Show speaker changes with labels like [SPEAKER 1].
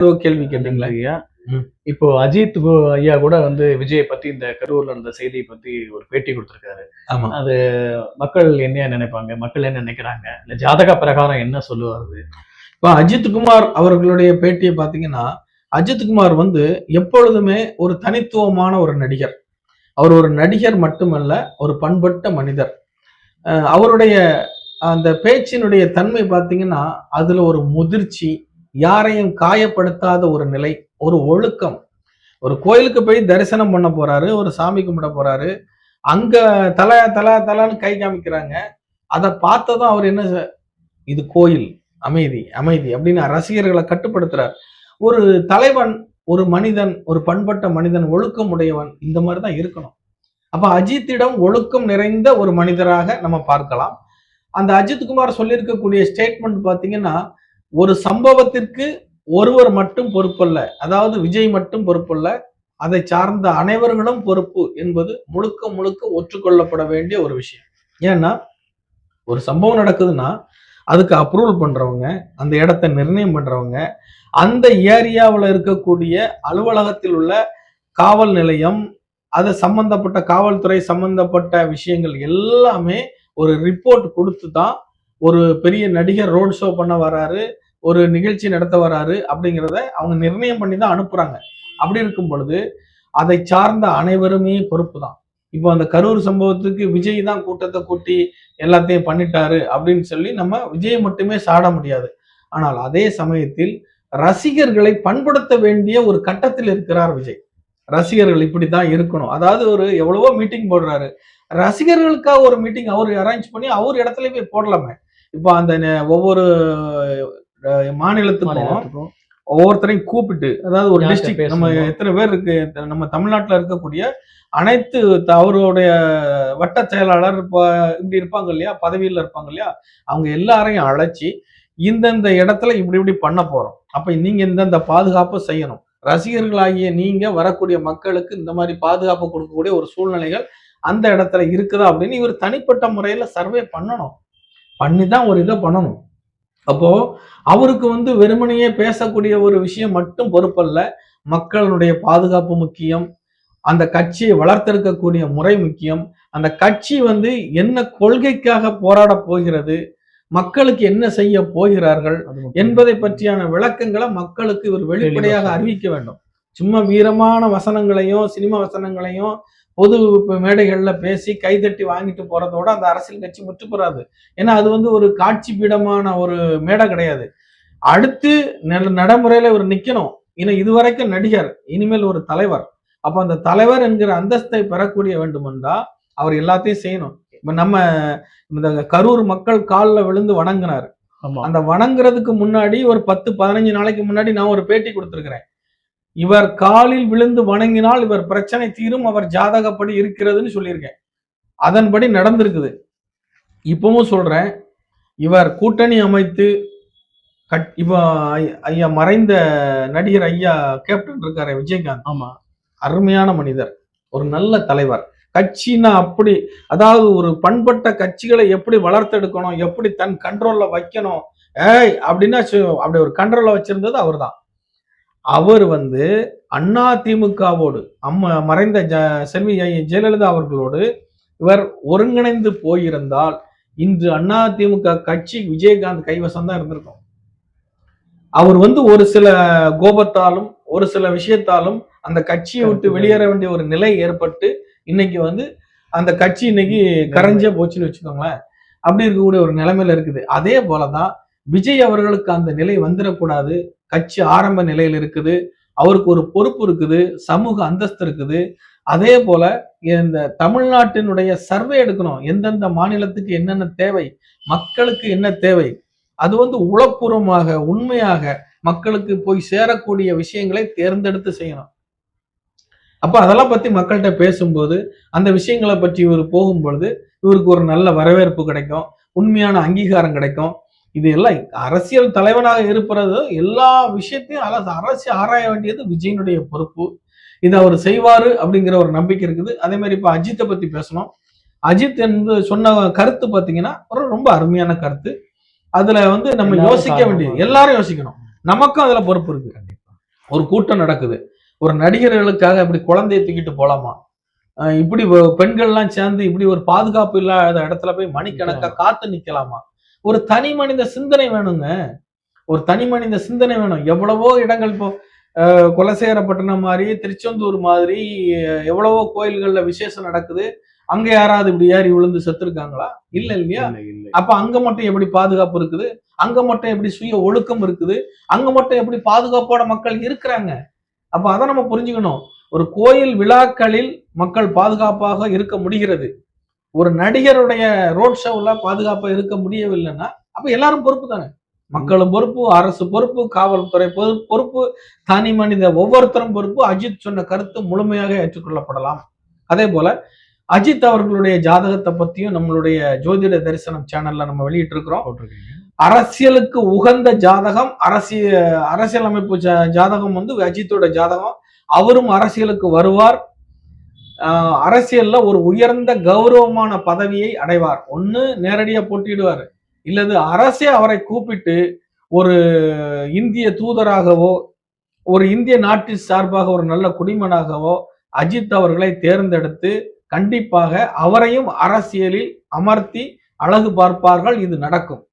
[SPEAKER 1] கேள்வி கேட்டீங்களா?
[SPEAKER 2] ஐயா. இப்போ அஜித் ஐயா கூட வந்து விஜயை பத்தி இந்த கரூர்ல இருந்த செய்தியை பத்தி ஒரு பேட்டி கொடுத்திருக்காரு.
[SPEAKER 1] ஆமா.
[SPEAKER 2] மக்கள் என்ன நினைப்பாங்க? மக்கள் என்ன நினைக்கிறாங்க? இல்ல ஜாதக பிரகாரம் என்ன சொல்லுவாரு?
[SPEAKER 1] இப்போ அஜித்குமார் அவர்களுடைய பேட்டியை பார்த்தீங்கன்னா அஜித்குமார் வந்து எப்பொழுதுமே ஒரு தனித்துவமான ஒரு நடிகர். அவர் ஒரு நடிகர் மட்டுமல்ல ஒரு பண்பட்ட மனிதர். அவருடைய அந்த பேச்சினுடைய தன்மை பார்த்தீங்கன்னா அதுல ஒரு முதிர்ச்சி யாரையும் காயப்படுத்தாத ஒரு நிலை ஒரு ஒழுக்கம். ஒரு கோயிலுக்கு போய் தரிசனம் பண்ண போறாரு ஒரு சாமி கும்பிட போறாரு அங்க தல தல தலன்னு கை காமிக்கிறாங்க. அதை பார்த்ததும் அவர் என்ன இது கோயில் அமைதி அமைதி அப்படின்னு ரசிகர்களை கட்டுப்படுத்துறார். ஒரு தலைவன் ஒரு மனிதன் ஒரு பண்பட்ட மனிதன் ஒழுக்கம் உடையவன் இந்த மாதிரி தான் இருக்கணும். அப்ப அஜித்திடம் ஒழுக்கம் நிறைந்த ஒரு மனிதராக நம்ம பார்க்கலாம். அந்த அஜித்குமார் சொல்லியிருக்கக்கூடிய ஸ்டேட்மெண்ட் பார்த்தீங்கன்னா ஒரு சம்பவத்திற்கு ஒருவர் மட்டும் பொறுப்பல்ல அதாவது விஜய் மட்டும் பொறுப்பல்ல அதை சார்ந்த அனைவர்களும் பொறுப்பு என்பது முழுக்க முழுக்க ஒற்றுக்கொள்ளப்பட வேண்டிய ஒரு விஷயம். ஏன்னா ஒரு சம்பவம் நடக்குதுன்னா அதுக்கு அப்ரூவல் பண்றவங்க அந்த இடத்த நிர்ணயம் பண்றவங்க அந்த ஏரியாவில் இருக்கக்கூடிய அலுவலகத்தில் உள்ள காவல் நிலையம் அது சம்பந்தப்பட்ட காவல்துறை சம்பந்தப்பட்ட விஷயங்கள் எல்லாமே ஒரு ரிப்போர்ட் கொடுத்து தான் ஒரு பெரிய நடிகர் ரோட் ஷோ பண்ண வராரு. ஒரு நிகழ்ச்சி நடத்த வராரு அப்படிங்கிறத அவங்க நிர்ணயம் பண்ணி தான் அனுப்புறாங்க. அப்படி இருக்கும் பொழுது அதை சார்ந்த அனைவருமே பொறுப்பு தான் இப்போ அந்த கரூர் சம்பவத்துக்கு விஜய் தான் கூட்டத்தை கூட்டி எல்லாத்தையும் பண்ணிட்டாரு அப்படின்னு சொல்லி நம்ம விஜயை மட்டுமே சாட முடியாது. ஆனால் அதே சமயத்தில் ரசிகர்களை பண்படுத்த வேண்டிய ஒரு கட்டத்தில் இருக்கிறார் விஜய். ரசிகர்கள் இப்படி தான் இருக்கணும். அதாவது ஒரு எவ்வளவோ மீட்டிங் போடுறாரு. ரசிகர்களுக்காக ஒரு மீட்டிங் அவர் அரேஞ்ச் பண்ணி அவர் இடத்துல போய் போடலாமே. இப்போ அந்த ஒவ்வொரு மாநிலத்துக்கும் ஒவ்வொருத்தரையும் கூப்பிட்டு அதாவது ஒரு டிஸ்ட்ரிக்ட் நம்ம? எத்தனை பேர் இருக்கு நம்ம தமிழ்நாட்டுல இருக்கக்கூடிய அனைத்து த- அவருடைய வட்ட செயலாளர் இப்போ இப்படி இருப்பாங்க இல்லையா பதவியில் இருப்பாங்க இல்லையா அவங்க எல்லாரையும் அழைச்சி இந்தந்த இடத்துல இப்படி இப்படி பண்ண போறோம். அப்ப நீங்க இந்தந்த பாதுகாப்பு செய்யணும். ரசிகர்களாகிய நீங்க வரக்கூடிய மக்களுக்கு இந்த மாதிரி பாதுகாப்பு கொடுக்கக்கூடிய ஒரு சூழ்நிலைகள் அந்த இடத்துல இருக்குதா அப்படின்னு இவர் தனிப்பட்ட முறையில சர்வே பண்ணணும். பண்ணி தான் ஒரு இதை பண்ணணும். அப்போ அவருக்கு வந்து வெறுமனையே பேசக்கூடிய ஒரு விஷயம் மட்டும் பொறுப்பல்ல. மக்களுடைய பாதுகாப்பு முக்கியம். அந்த கட்சியை வளர்த்தெடுக்கக்கூடிய முறை முக்கியம். அந்த கட்சி வந்து என்ன கொள்கைக்காக போராட போகிறது மக்களுக்கு என்ன செய்ய போகிறார்கள். என்பதை பற்றியான விளக்கங்களை மக்களுக்கு இவர் வெளிப்படையாக அறிவிக்க வேண்டும். சும்மா வீரமான வசனங்களையும் சினிமா வசனங்களையும் பொது மேடைகள்ல பேசி கைதட்டி வாங்கிட்டு போறதோட அந்த அரசியல் கட்சி முற்று பெறாது ஏன்னா அது வந்து ஒரு காட்சி பீடமான ஒரு மேடை கிடையாது. அடுத்து நட- நடைமுறையில இவர் நிக்கணும். ஏன்னா இதுவரைக்கும் நடிகர் இனிமேல் ஒரு தலைவர். அப்ப அந்த தலைவர் என்கிற அந்தஸ்தை பெறக்கூடிய வேண்டுமென்றா அவர் எல்லாத்தையும் செய்யணும். இப்ப நம்ம இந்த கரூர் மக்கள் காலில் விழுந்து வணங்கினார். அந்த வணங்குறதுக்கு முன்னாடி ஒரு பத்து பதினஞ்சு நாளைக்கு முன்னாடி நான் ஒரு பேட்டி கொடுத்திருக்கிறேன். இவர் காலில் விழுந்து வணங்கினால் இவர் பிரச்சனை தீரும் அவர் ஜாதகப்படி இருக்கிறதுன்னு சொல்லியிருக்கேன். அதன்படி நடந்திருக்குது. இப்பவும் சொல்றேன் இவர் கூட்டணி அமைத்து கட் இப்போ ஐ- ஐயா மறைந்த நடிகர் ஐயா கேப்டன் இருக்காரு விஜயகாந்த்.
[SPEAKER 2] ஆமா.
[SPEAKER 1] அருமையான மனிதர் ஒரு நல்ல தலைவர். கட்சின்னா அப்படி அதாவது ஒரு பண்பட்ட கட்சிகளை எப்படி வளர்த்தெடுக்கணும் எப்படி தன் கண்ட்ரோல்ல வைக்கணும் ஏய் அப்படின்னா அப்படி ஒரு கண்ட்ரோல்ல வச்சிருந்தது அவர்தான். அவர் வந்து அண்ணா திமுகவோடு அம்மா மறைந்த ஜ- செல்வி ஜெயலலிதா அவர்களோடு இவர் ஒருங்கிணைந்து போயிருந்தால் இன்று அண்ணா திமுக கட்சி விஜயகாந்த் கைவசம் தான் இருந்திருக்கும். அவர் வந்து ஒரு சில கோபத்தாலும் ஒரு சில விஷயத்தாலும் அந்த கட்சியை விட்டு வெளியேற வேண்டிய ஒரு நிலை ஏற்பட்டு இன்னைக்கு வந்து அந்த கட்சி இன்னைக்கு கரைஞ்சே போச்சுன்னு வச்சுக்கோங்களேன். அப்படி இருக்கக்கூடிய ஒரு நிலைமையில இருக்குது. அதே போலதான் விஜய் அவர்களுக்கு அந்த நிலை வந்துடக்கூடாது கட்சி ஆரம்ப நிலையில் இருக்குது. அவருக்கு ஒரு பொறுப்பு இருக்குது. சமூக அந்தஸ்து இருக்குது. அதே போல இந்த தமிழ்நாட்டினுடைய சர்வே எடுக்கணும். எந்தெந்த மாநிலத்துக்கு என்னென்ன தேவை மக்களுக்கு என்ன தேவை அது வந்து உளப்பூர்வமாக உண்மையாக மக்களுக்கு போய் சேரக்கூடிய விஷயங்களை தேர்ந்தெடுத்து செய்யணும். அப்ப அதெல்லாம் பத்தி மக்கள்கிட்ட பேசும்போது அந்த விஷயங்களை பற்றி இவர் போகும்பொழுது இவருக்கு ஒரு நல்ல வரவேற்பு கிடைக்கும். உண்மையான அங்கீகாரம் கிடைக்கும். இது எல்லாம் அரசியல் தலைவனாக இருப்பது எல்லா விஷயத்தையும் அரசு ஆராய வேண்டியது விஜயனுடைய பொறுப்பு. இதை அவர் செய்வாரு அப்படிங்கிற ஒரு நம்பிக்கை இருக்குது. அதே மாதிரி இப்ப அஜித்தை பத்தி பேசணும். அஜித் என்று சொன்ன கருத்து பாத்தீங்கன்னா ஒரு ரொம்ப அருமையான கருத்து. அதுல வந்து நம்ம யோசிக்க வேண்டியது. எல்லாரும் யோசிக்கணும். நமக்கும் அதுல பொறுப்பு இருக்கு. ஒரு கூட்டம் நடக்குது. ஒரு நடிகர்களுக்காக இப்படி குழந்தையை தூக்கிட்டு போலாமா? இப்படி பெண்கள்லாம் சேர்ந்து இப்படி ஒரு பாதுகாப்பு இல்லாத இடத்துல போய் மணிக்கணக்கா காத்து நிக்கலாமா? ஒரு தனி மனித சிந்தனை வேணுங்க. ஒரு தனி மனித சிந்தனை வேணும். எவ்வளவோ இடங்கள் இப்போ அஹ், குலசேகரப்பட்டினம் மாதிரி திருச்செந்தூர் மாதிரி எவ்வளவோ கோயில்கள்ல விசேஷம் நடக்குது. அங்க யாராவது இப்படி ஏறி விழுந்து செத்துருக்காங்களா? இல்ல இல்லையா?
[SPEAKER 2] இல்லை இல்லை.
[SPEAKER 1] அப்ப அங்க மட்டும் எப்படி பாதுகாப்பு இருக்குது? அங்க மட்டும் எப்படி சுய ஒழுக்கம் இருக்குது? அங்க மட்டும் எப்படி பாதுகாப்போட மக்கள் இருக்கிறாங்க? அப்ப அதை நம்ம புரிஞ்சுக்கணும். ஒரு கோயில் விழாக்களில் மக்கள் பாதுகாப்பாக இருக்க முடிகிறது. ஒரு நடிகருடைய ரோட் ஷோவில் பாதுகாப்பா இருக்க முடியவில்லைன்னா அப்ப எல்லாரும் பொறுப்பு தானே? மக்களும் பொறுப்பு அரசு பொறுப்பு காவல்துறை பொறு- பொறுப்பு தனி மனித ஒவ்வொருத்தரும் பொறுப்பு. அஜித் சொன்ன கருத்து முழுமையாக ஏற்றுக்கொள்ளப்படலாம். அதே போல அஜித் அவர்களுடைய ஜாதகத்தை பத்தியும் நம்மளுடைய ஜோதிட தரிசனம் சேனல்ல நம்ம வெளியிட்டு இருக்கிறோம் அரசியலுக்கு உகந்த ஜாதகம் அரசியல் அரசியலமைப்பு ஜாதகம் வந்து அஜித்தோட ஜாதகம். அவரும் அரசியலுக்கு வருவார். அரசியல்ல ஒரு உயர்ந்த கௌரவமான பதவியை அடைவார். ஒன்று நேரடியா போட்டியிடுவார். இல்லது அரசே அவரை கூப்பிட்டு ஒரு இந்திய தூதராகவோ ஒரு இந்திய நாட்டின் சார்பாக ஒரு நல்ல குடிமனாகவோ அஜித் அவர்களை தேர்ந்தெடுத்து கண்டிப்பாக அவரையும் அரசியலில் அமர்த்தி அழகு பார்ப்பார்கள். இது நடக்கும்.